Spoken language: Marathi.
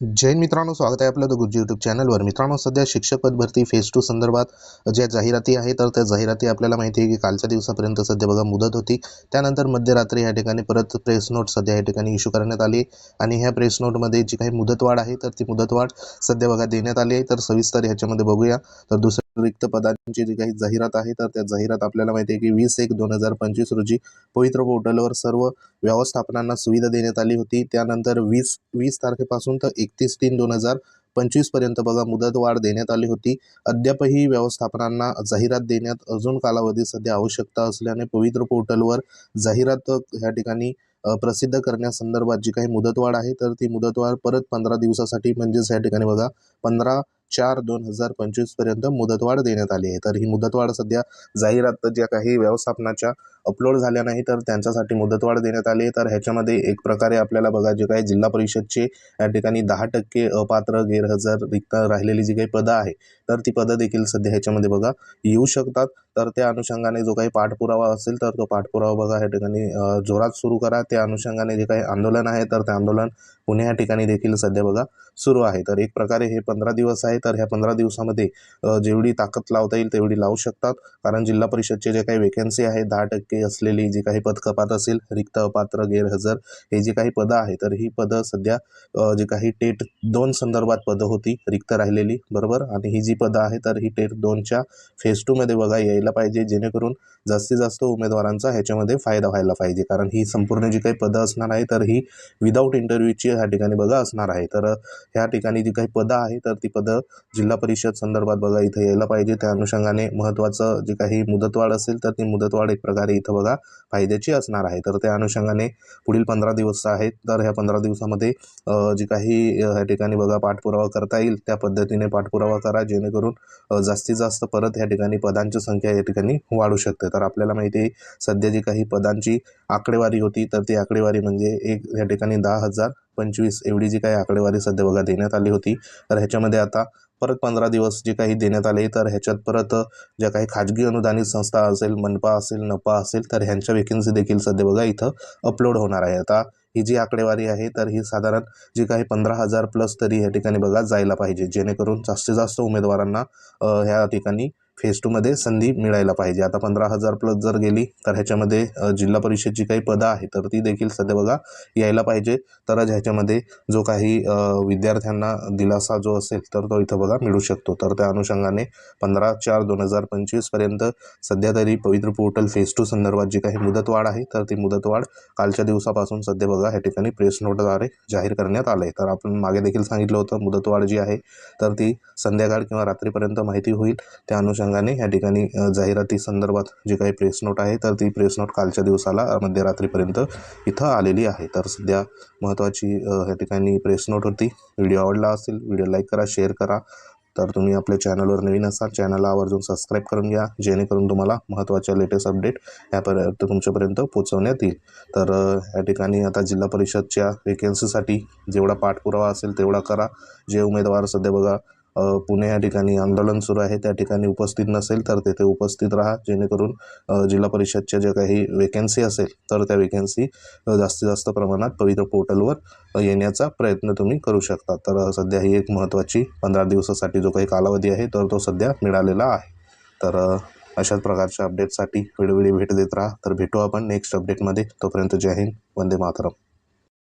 जैन मित्रांनो स्वागत आहे आपलं द गुरुजी यूट्यूब चॅनलवर मित्रांनो सध्या शिक्षक पद भरती फेज टू संदर्भात ज्या जाहिराती आहे तर त्या जाहिराती आपल्याला माहिती आहे की कालच्या दिवसापर्यंत सध्या बघा मुदत होती. त्यानंतर मध्यरात्री या ठिकाणी परत प्रेस नोट सध्या या ठिकाणी इश्यू करण्यात आली आणि ह्या प्रेस नोटमध्ये जी काही मुदतवाढ आहे तर ती मुदतवाढ सध्या बघा देण्यात आली आहे. तर सविस्तर ह्याच्यामध्ये बघूया. तर दुसरं रिक्त पदांची जी काही जाहिरात आहे तर त्या जाहिरात आपल्याला माहिती आहे की वीस एक दोन हजार पंचवीस रोजी पवित्र पोर्टलवर सर्व व्यवस्थापनांना सुविधा देण्यात आली होती. त्यानंतर वीस वीस तारखेपासून तर एकतीस तीन दोन हजार पंचवीसपर्यंत बघा मुदतवाढ देण्यात आली होती. अद्यापही व्यवस्थापनांना जाहिरात देण्यात अजून कालावधी सध्या आवश्यकता असल्याने पवित्र पोर्टलवर जाहिरात ह्या ठिकाणी प्रसिद्ध करण्यासंदर्भात जी काही मुदतवाढ आहे तर ती मुदतवाढ परत पंधरा दिवसासाठी म्हणजेच या ठिकाणी बघा पंधरा चार दोन हजार पंचवीसपर्यंत मुदतवाढ देण्यात आली आहे. तर ही मुदतवाढ सध्या जाहिरात ज्या काही व्यवस्थापनाच्या अपलोड झाल्या नाही तर त्यांच्यासाठी मुदतवाढ देण्यात आली आहे. तर ह्याच्यामध्ये एक प्रकारे आपल्याला बघा जे काही जिल्हा परिषदचे या ठिकाणी दहा टक्के अपात्र गैरहजर रिक्त राहिलेली जी काही पदं आहे तर ती पदं देखील सध्या ह्याच्यामध्ये बघा येऊ शकतात. तर त्या अनुषंगाने जो काही पाठपुरावा असेल तर तो पाठपुरावा बघा ह्या ठिकाणी जोरात सुरू करा. त्या अनुषंगाने जे काही आंदोलन आहे तर ते आंदोलन पुणे या ठिकाणी देखील सध्या बघा सुरू आहे. तर एक प्रकारे हे पंधरा दिवस आहे तर ह्या पंधरा दिवसामध्ये जेवढी ताकद लावता येईल तेवढी लावू शकतात. कारण जिल्हा परिषदचे जे काही वेकन्सी आहे दहा टक्के असलेली जी काही पद कपात असेल रिक्त अपात्र गैरहजर हे जी काही पदं आहे तर ही पदं सध्या जे जी काही टेट दोन संदर्भात पदं होती रिक्त राहिलेली बरोबर? आणि ही जी पदं आहे तर ही टेट दोनच्या फेज टूमध्ये बघा यायला पाहिजे जेणेकरून जास्तीत जास्त उमेदवारांचा ह्याच्यामध्ये फायदा व्हायला पाहिजे. कारण ही संपूर्ण जी काही पदं असणार आहे तर ही विदाऊट इंटरव्ह्यूची ह्या ठिकाणी बघा असणार आहे. तर ह्या ठिकाणी जी काही पदं आहे तर ती पदं जिल्हा परिषद संदर्भात बघा इथं यायला पाहिजे. त्या अनुषंगाने महत्त्वाचं जे काही मुदतवाढ असेल तर ती मुदतवाढ एक प्रकारे इथं बघा फायद्याची असणार आहे. तर त्या अनुषंगाने पुढील पंधरा दिवस आहेत तर ह्या पंधरा दिवसामध्ये जी काही ह्या ठिकाणी बघा पाठपुरावा करता येईल त्या पद्धतीने पाठपुरावा करा जेणेकरून जास्तीत जास्त परत ह्या ठिकाणी पदांची संख्या या ठिकाणी वाढू शकते. तर आपल्याला माहिती आहे सध्या जी काही पदांची आकडेवारी होती तर ती आकडेवारी म्हणजे एक या ठिकाणी दहा हजार पंचवीस एवढी जी काही आकडेवारी सध्या बघा देण्यात आली होती तर ह्याच्यामध्ये आता परत पंधरा दिवस जे काही देण्यात आले तर ह्याच्यात परत ज्या काही खाजगी अनुदानित संस्था असेल मनपा असेल नपा असेल तर ह्यांच्या वेकेन्सी देखील सध्या बघा इथं अपलोड होणार आहे. आता ही जी आकडेवारी आहे तर ही साधारण जी काही पंधरा हजार प्लस तरी ह्या ठिकाणी बघा जायला पाहिजे जेणेकरून जास्तीत जास्त उमेदवारांना ह्या ठिकाणी फेज टूमध्ये संधी मिळायला पाहिजे. आता पंधरा हजार प्लस जर गेली तर ह्याच्यामध्ये जिल्हा परिषदची काही पदं आहेत तर ती देखील सध्या बघा यायला पाहिजे. तरच ह्याच्यामध्ये जो काही विद्यार्थ्यांना दिलासा जो असेल तर तो इथं बघा मिळू शकतो. तर त्या अनुषंगाने पंधरा चार दोन हजार पंचवीसपर्यंत सध्या तरी पवित्र पोर्टल फेज टू संदर्भात जी काही मुदतवाढ आहे तर ती मुदतवाढ कालच्या दिवसापासून सध्या बघा ह्या ठिकाणी प्रेस नोटद्वारे जाहीर करण्यात आलं आहे तर आपण मागे देखील सांगितलं होतं मुदतवाढ जी आहे तर ती संध्याकाळ किंवा रात्रीपर्यंत माहिती होईल. त्या अनुषंगाने या ठिकाणी जाहिराती संदर्भात जी काही प्रेस नोट आहे तर ती प्रेस नोट कालच्या दिवसाला मध्यरात्रीपर्यंत इथं आलेली आहे. तर सध्या महत्त्वाची या ठिकाणी प्रेस नोट होती व्हिडिओ आवडला असेल व्हिडिओ लाईक करा शेअर करा. तर तुम्ही आपल्या चॅनलवर नवीन असाल चॅनलला आवर्जून सबस्क्राईब करून घ्या जेणेकरून तुम्हाला महत्त्वाच्या लेटेस्ट अपडेट ह्यापर्यंत तुमच्यापर्यंत पोहोचवण्यात येईल. तर या ठिकाणी आता जिल्हा परिषदच्या वेकेन्सीसाठी जेवढा पाठपुरावा असेल तेवढा करा. जे उमेदवार सध्या बघा पुणे या ठिकाणी आंदोलन सुरू आहे त्या ठिकाणी उपस्थित नसेल तर तेथे उपस्थित राहा. जेणेकरून जिल्हा परिषदच्या ज्या काही वेकन्सी असेल तर त्या वेकन्सी जास्तीत जास्त प्रमाणात पवित्र पोर्टलवर येण्याचा प्रयत्न तुम्ही करू शकता. तर सध्या ही एक महत्त्वाची पंधरा दिवसासाठी जो काही कालावधी आहे तर तो सध्या मिळालेला आहे. तर अशाच प्रकारच्या अपडेटसाठी वेळोवेळी भेट देत राहा. तर भेटू आपण नेक्स्ट अपडेटमध्ये तोपर्यंत जय हिंद. वंदे मातरम.